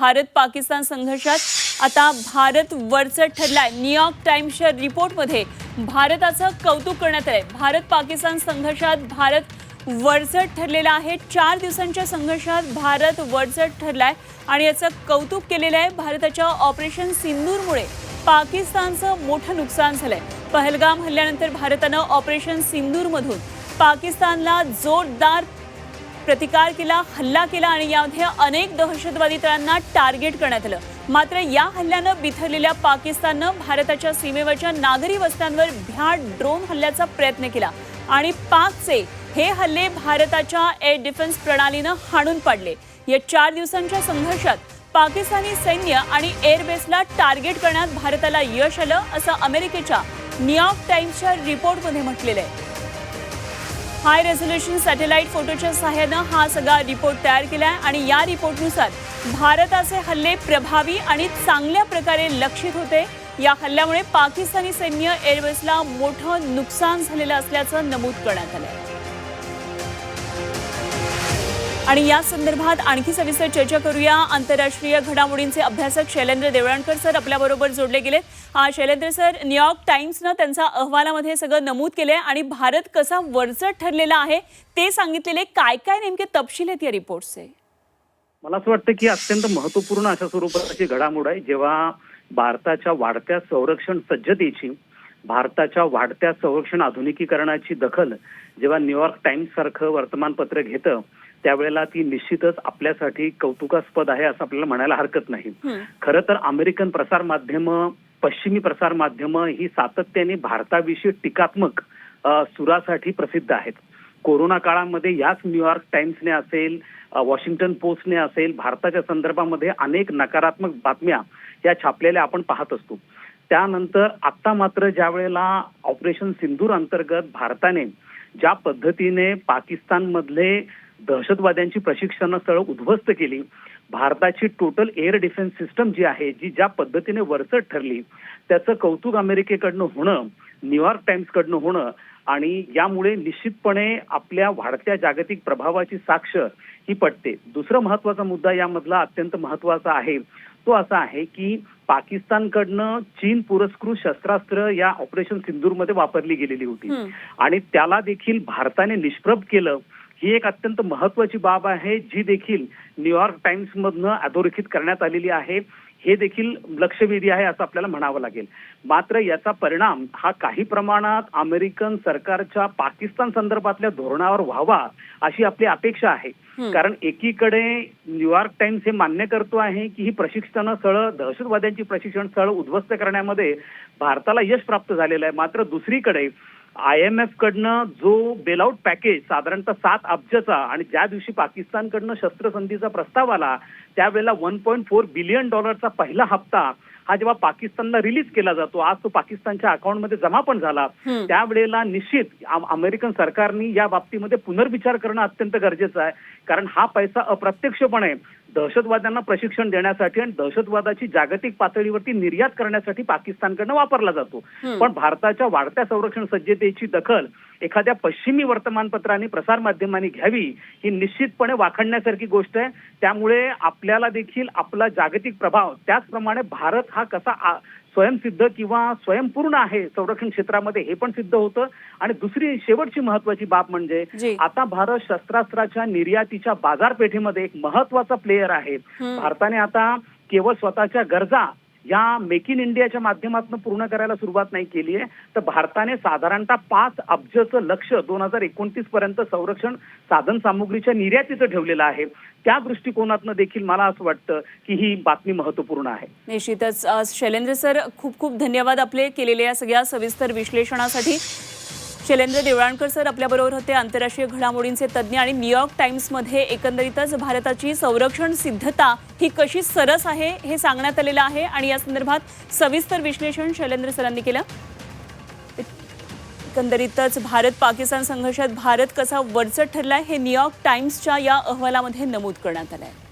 भारत पाकिस्तान संघर्षात आता भारत वरचढ ठरलाय. न्यूयॉर्क टाइम्सच्या रिपोर्टमध्ये भारताचं कौतुक करण्यात आलंय. भारत पाकिस्तान संघर्षात भारत वरचढ ठरलेला आहे. चार दिवसांच्या संघर्षात भारत वरचढ ठरलाय आणि याचं कौतुक केलेलं आहे भारताच्या ऑपरेशन सिंदूरमुळे. पाकिस्तानचं मोठं नुकसान झालंय. पहलगाम हल्ल्यानंतर भारतानं ऑपरेशन सिंदूरमधून पाकिस्तानला जोरदार प्रतिकार केला हल्ला केला आणि यामध्ये अनेक दहशतवादी तळांना टार्गेट करण्यात आलं. मात्र या हल्ल्यानं बिथरलेल्या पाकिस्ताननं भारताच्या सीमेवरच्या नागरी वस्त्यांवर भ्याड ड्रोन हल्ल्याचा प्रयत्न केला आणि पाकचे हे हल्ले भारताच्या एअर डिफेन्स प्रणालीनं हाणून पाडले. या चार दिवसांच्या संघर्षात पाकिस्तानी सैन्य आणि एअरबेसला टार्गेट करण्यात भारताला यश आलं असं अमेरिकेच्या न्यूयॉर्क टाइम्सच्या रिपोर्टमध्ये म्हटलेलं आहे. हाय रेझोल्युशन सॅटेलाइट फोटोच्या सहाय्यानं हा सगळा रिपोर्ट तयार केला आहे आणि या रिपोर्टनुसार भारताचे हल्ले प्रभावी आणि चांगल्या प्रकारे लक्षित होते. या हल्ल्यामुळे पाकिस्तानी सैन्य एअरवेजला मोठं नुकसान झालेलं असल्याचं नमूद करण्यात आलं आहे आणि या संदर्भात आणखी सविस्तर चर्चा करूया. आंतरराष्ट्रीय घडामोडींचे अभ्यासक शैलेंद्र देवळणकर सर आपल्याबरोबर जोडले गेले हा शैलेंद्र सर न्यूयॉर्क टाइम्सनं त्यांचा अहवालामध्ये सगळं नमूद केलंय आणि भारत कसा वरचट ठरलेला आहे ते सांगितलेले काय काय नेमके तपशील आहेत या रिपोर्टचे? मला असं वाटतं की अत्यंत महत्त्वपूर्ण अशा स्वरूपाची घडामोड आहे. जेव्हा भारताच्या वाढत्या संरक्षण सज्जतेची भारताच्या वाढत्या संरक्षण आधुनिकीकरणाची दखल जेव्हा न्यूयॉर्क टाइम्स सारखं वर्तमानपत्र घेतं त्यावेळेला ती निश्चितच आपल्यासाठी कौतुकास्पद आहे असं आपल्याला म्हणायला हरकत नाही. खरं तर अमेरिकन प्रसार माध्यम पश्चिमी प्रसार माध्यम ही सातत्याने भारताविषयी टीकात्मक सुरासाठी प्रसिद्ध आहेत. कोरोना काळामध्ये याच न्यूयॉर्क टाइम्सने असेल वॉशिंग्टन पोस्टने असेल भारताच्या संदर्भामध्ये अनेक नकारात्मक बातम्या या छापलेल्या आपण पाहत असतो. त्यानंतर आता मात्र ज्या वेळेला ऑपरेशन सिंदूर अंतर्गत भारताने ज्या पद्धतीने पाकिस्तानमधले दहशतवाद्यांची प्रशिक्षण स्थळ उद्ध्वस्त केली भारताची टोटल एअर डिफेन्स सिस्टम जी आहे जी ज्या पद्धतीने वरचढ ठरली त्याचं कौतुक अमेरिकेकडनं होणं न्यूयॉर्क टाइम्सकडनं होणं आणि यामुळे निश्चितपणे आपल्या वाढत्या जागतिक प्रभावाची साक्ष ही पटते. दुसरा महत्त्वाचा मुद्दा यामधला अत्यंत महत्त्वाचा आहे तो असा आहे की पाकिस्तानकडनं चीन पुरस्कृत शस्त्रास्त्र या ऑपरेशन सिंदूरमध्ये वापरली गेलेली होती. आणि त्याला देखील भारताने निष्प्रभ केलं. ही एक अत्यंत महत्वाची बाब आहे जी देखील न्यूयॉर्क टाइम्स मधनं अधोरेखित करण्यात आलेली आहे. हे देखील लक्षवेधी आहे असं आपल्याला म्हणावं लागेल. मात्र याचा परिणाम हा काही प्रमाणात अमेरिकन सरकारच्या पाकिस्तान संदर्भातल्या धोरणावर व्हावा अशी आपली अपेक्षा आहे. कारण एकीकडे न्यूयॉर्क टाइम्स हे मान्य करतो आहे की ही प्रशिक्षण स्थळ दहशतवाद्यांची प्रशिक्षण स्थळ उद्ध्वस्त करण्यामध्ये भारताला यश प्राप्त झालेलं आहे. मात्र दुसरीकडे आय एम एफ कडनं जो बेलआउट पॅकेज साधारणतः सात अब्जचा आणि ज्या दिवशी पाकिस्तानकडनं शस्त्रसंधीचा प्रस्ताव आला त्यावेळेला वन पॉईंट फोर बिलियन डॉलरचा पहिला हप्ता हा जेव्हा पाकिस्तानला रिलीज केला जातो आज तो पाकिस्तानच्या अकाउंटमध्ये जमा पण झाला. त्यावेळेला निश्चित अम- अमेरिकन सरकारने या बाबतीमध्ये पुनर्विचार करणं अत्यंत गरजेचं आहे कारण हा पैसा अप्रत्यक्षपणे दहशतवाद्यांना प्रशिक्षण देण्यासाठी आणि दहशतवादाची जागतिक पातळीवरती निर्यात करण्यासाठी पाकिस्तानकडनं वापरला जातो. पण भारताच्या वाढत्या संरक्षण सज्जतेची दखल एखाद्या पश्चिमी वर्तमानपत्राने प्रसार माध्यमांनी घ्यावी ही निश्चितपणे वाखणण्यासारखी गोष्ट आहे त्यामुळे आपल्याला देखील आपला जागतिक प्रभाव त्याचप्रमाणे भारत हा कसा स्वयंसिद्ध किंवा स्वयंपूर्ण आहे संरक्षण क्षेत्रामध्ये हे पण सिद्ध होतं आणि दुसरी शेवटची महत्वाची बाब म्हणजे. आता भारत शस्त्रास्त्राच्या निर्यातीच्या बाजारपेठेमध्ये एक महत्त्वाचा प्लेयर आहे. भारताने आता केवळ स्वतःच्या गरजा या मेक इन इंडियाच्या माध्यमातून पूर्ण करायला सुरुवात नाही केली आहे. तर भारताने साधारणतः पाच अब्जचं लक्ष दोन हजार एकोणतीस पर्यंत संरक्षण साधन सामुग्रीच्या निर्यातीचं ठेवलेलं आहे. त्या दृष्टिकोनातनं देखील मला असं वाटतं की ही बातमी महत्त्वपूर्ण आहे. निश्चितच. शैलेंद्र सर खूप खूप धन्यवाद आपले केलेल्या या सगळ्या सविस्तर विश्लेषणासाठी. शैलेंद्र देवळाणकर सर आपल्याबरोबर होते. आंतरराष्ट्रीय घडामोडींचे तज्ज्ञ आणि न्यूयॉर्क टाइम्समध्ये एकंदरीतच भारताची संरक्षण सिद्धता ही कशी सरस आहे हे सांगण्यात आलेलं आहे आणि या संदर्भात सविस्तर विश्लेषण शैलेंद्र सरांनी केलं. एकंदरीतच भारत पाकिस्तान संघर्षात भारत कसा वरचट ठरलाय हे न्यूयॉर्क टाइम्सच्या या अहवालामध्ये नमूद करण्यात आलं आहे